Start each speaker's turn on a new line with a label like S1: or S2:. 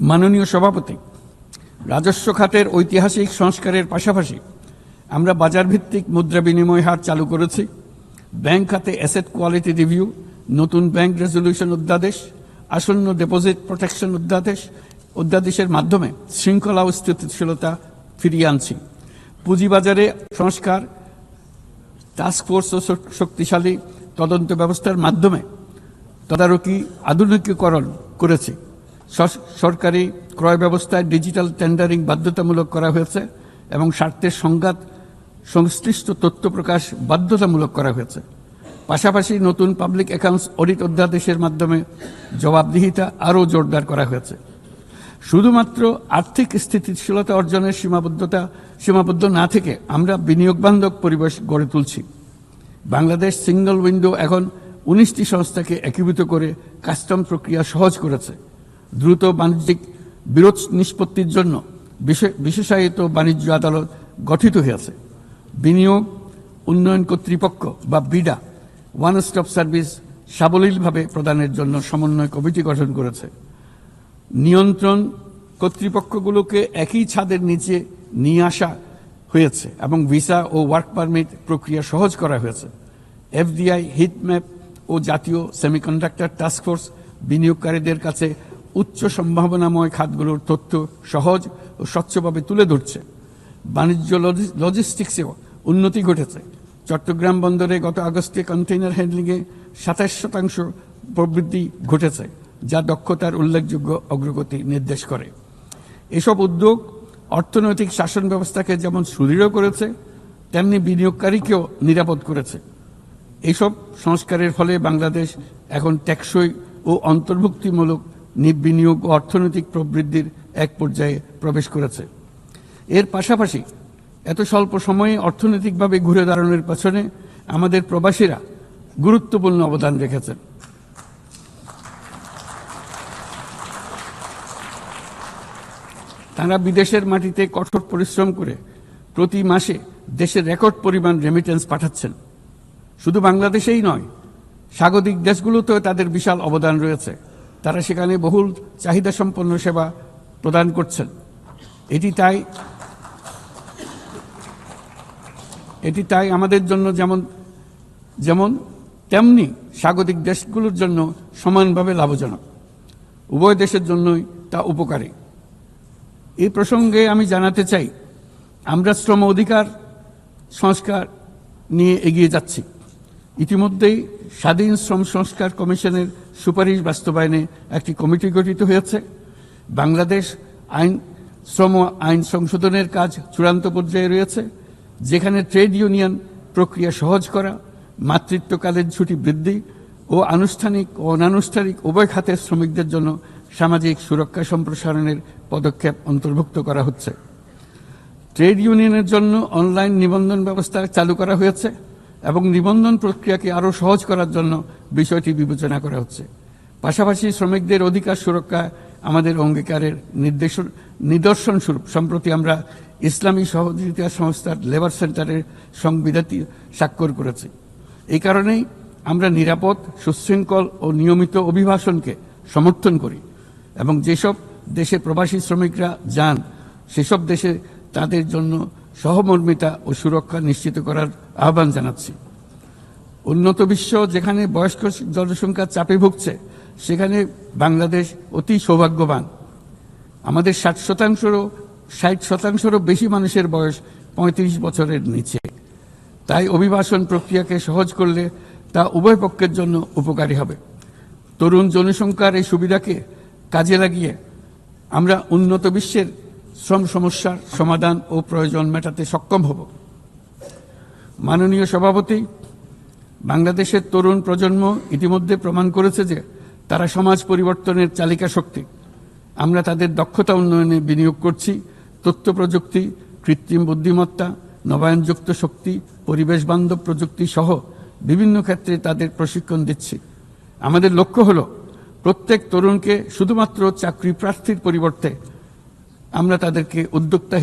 S1: মাননীয় সভাপতি, রাজস্ব খাতের ঐতিহাসিক সংস্কারের পাশাপাশি আমরা বাজারভিত্তিক মুদ্রা বিনিময় হার চালু করেছি, ব্যাংক খাতে অ্যাসেট কোয়ালিটি রিভিউ নতুন ব্যাংক রেজলিউশন অধ্যাদেশ, আসন্ন ডিপোজিট প্রোটেকশন অধ্যাদেশ, অধ্যাদেশের মাধ্যমে শৃঙ্খলা ও স্থিতিশীলতা ফিরিয়ে আনছি। পুঁজিবাজারে সংস্কার টাস্ক ফোর্স ও শক্তিশালী তদন্ত ব্যবস্থার মাধ্যমে তদারকি আধুনিকীকরণ করেছে। সরকারি ক্রয় ব্যবস্থায় ডিজিটাল টেন্ডারিং বাধ্যতামূলক করা হয়েছে এবং স্বার্থের সংঘাত, সংশ্লিষ্ট তথ্য প্রকাশ বাধ্যতামূলক করা হয়েছে। পাশাপাশি নতুন পাবলিক অ্যাকাউন্টস অডিট অধ্যাদেশের মাধ্যমে জবাবদিহিতা আরও জোরদার করা হয়েছে। শুধুমাত্র আর্থিক স্থিতিশীলতা অর্জনের সীমাবদ্ধতা, সীমাবদ্ধ না থেকে আমরা বিনিয়োগ বান্ধব পরিবেশ গড়ে তুলছি। বাংলাদেশ সিঙ্গল উইন্ডো এখন উনিশটি সংস্থাকে একীভূত করে কাস্টম প্রক্রিয়া সহজ করেছে। দ্রুত বাণিজ্যিক বিরোধ নিষ্পত্তির জন্য বিশেষায়িত বাণিজ্য আদালত গঠিত হয়েছে। বিনিয়োগ উন্নয়ন কর্তৃপক্ষ বা বিডা ওয়ান স্টপ সার্ভিস সাবলীলভাবে প্রদানের জন্য সমন্বয় কমিটি গঠন করেছে। নিয়ন্ত্রণ কর্তৃপক্ষগুলোকে একই ছাদের নিচে নিয়ে আসা হয়েছে এবং ভিসা ও ওয়ার্ক পারমিট প্রক্রিয়া সহজ করা হয়েছে। এফডিআই, হিটম্যাপ ও জাতীয় সেমিকন্ডাক্টর টাস্কফোর্স বিনিয়োগকারীদের কাছে উচ্চ সম্ভাবনাময় খাতগুলোর তথ্য সহজ ও স্বচ্ছভাবে তুলে ধরছে। বাণিজ্য লজিস্টিক্সেও উন্নতি ঘটেছে। চট্টগ্রাম বন্দরে গত আগস্টে কন্টেইনার হ্যান্ডলিংয়ে সাতাশ শতাংশ প্রবৃদ্ধি ঘটেছে, যা দক্ষতার উল্লেখযোগ্য অগ্রগতি নির্দেশ করে। এসব উদ্যোগ অর্থনৈতিক শাসন ব্যবস্থাকে যেমন সুদৃঢ় করেছে, তেমনি বিনিয়োগকারীকেও নিরাপদ করেছে। এসব সংস্কারের ফলে বাংলাদেশ এখন টেকসই ও অন্তর্ভুক্তিমূলক বিনিয়োগ অর্থনৈতিক প্রবৃদ্ধির এক পর্যায়ে প্রবেশ করেছে। এর পাশাপাশি এত স্বল্প সময়ে অর্থনৈতিকভাবে ঘুরে দাঁড়ানোর পেছনে আমাদের প্রবাসীরা গুরুত্বপূর্ণ অবদান রেখেছেন। তারা বিদেশের মাটিতে কঠোর পরিশ্রম করে প্রতি মাসে দেশের রেকর্ড পরিমাণ রেমিটেন্স পাঠাচ্ছেন। শুধু বাংলাদেশেই নয়, স্বাগতিক দেশগুলোতেও তাদের বিশাল অবদান রয়েছে। তারা সেখানে বহুল চাহিদা সম্পন্ন সেবা প্রদান করছেন। এটি তাই এটি তাই আমাদের জন্য যেমন যেমন তেমনি স্বাগতিক দেশগুলোর জন্য সমানভাবে লাভজনক। উভয় দেশের জন্যই তা উপকারী। এই প্রসঙ্গে আমি জানাতে চাই, আমরা শ্রম অধিকার, সংস্কার নিয়ে এগিয়ে যাচ্ছি। ইতিমধ্যেই স্বাধীন শ্রম সংস্কার কমিশনের সুপারিশ বাস্তবায়নে একটি কমিটি গঠিত হয়েছে। বাংলাদেশ আইন, শ্রম আইন সংশোধনের কাজ চূড়ান্ত পর্যায়ে রয়েছে, যেখানে ট্রেড ইউনিয়ন প্রক্রিয়া সহজ করা, মাতৃত্বকালের ছুটি বৃদ্ধি ও আনুষ্ঠানিক ও অনানুষ্ঠানিক উভয় খাতের শ্রমিকদের জন্য সামাজিক সুরক্ষা সম্প্রসারণের পদক্ষেপ অন্তর্ভুক্ত করা হচ্ছে। ট্রেড ইউনিয়নের জন্য অনলাইন নিবন্ধন ব্যবস্থা চালু করা হয়েছে। এবং নিবন্ধন প্রক্রিয়াকে আরও সহজ করার জন্য বিষয়টি বিবেচনা করা হচ্ছে। পাশাপাশি শ্রমিকদের অধিকার সুরক্ষা আমাদের অঙ্গীকারের নির্দেশন নিদর্শন স্বরূপ। সম্প্রতি আমরা ইসলামী সহযোগিতা সংস্থার লেবার সেন্টারের সংবিধানটি স্বাক্ষর করেছি। এই কারণেই আমরা নিরাপদ, সুশৃঙ্খল ও নিয়মিত অভিবাসনকে সমর্থন করি এবং যেসব দেশে প্রবাসী শ্রমিকরা যান, সেসব দেশে তাদের জন্য সহমর্মিতা ও সুরক্ষা নিশ্চিত করার আহ্বান জানাচ্ছি। উন্নত বিশ্ব যেখানে বয়স্ক জনসংখ্যা চাপে ভুগছে, সেখানে বাংলাদেশ অতি সৌভাগ্যবান। আমাদের ষাট শতাংশেরও ষাট শতাংশেরও বেশি মানুষের বয়স পঁয়ত্রিশ বছরের নিচে। তাই অভিবাসন প্রক্রিয়াকে সহজ করলে তা উভয় পক্ষের জন্য উপকারী হবে। তরুণ জনসংখ্যার এই সুবিধাকে কাজে লাগিয়ে আমরা উন্নত বিশ্বের শ্রম সমস্যার সমাধান ও প্রয়োজন মেটাতে সক্ষম হব। মাননীয় সভাপতি, বাংলাদেশের তরুণ প্রজন্ম ইতিমধ্যে প্রমাণ করেছে যে তারা সমাজ পরিবর্তনের চালিকা শক্তি। আমরা তাদের দক্ষতা উন্নয়নে বিনিয়োগ করছি, তথ্য প্রযুক্তি, কৃত্রিম বুদ্ধিমত্তা, নবায়নযুক্ত শক্তি, পরিবেশ বান্ধব প্রযুক্তি সহ বিভিন্ন ক্ষেত্রে তাদের প্রশিক্ষণ দিচ্ছি। আমাদের লক্ষ্য হলো প্রত্যেক তরুণকে শুধুমাত্র চাকরি প্রার্থীর পরিবর্তে আমরা তাদেরকে উদ্যোক্তা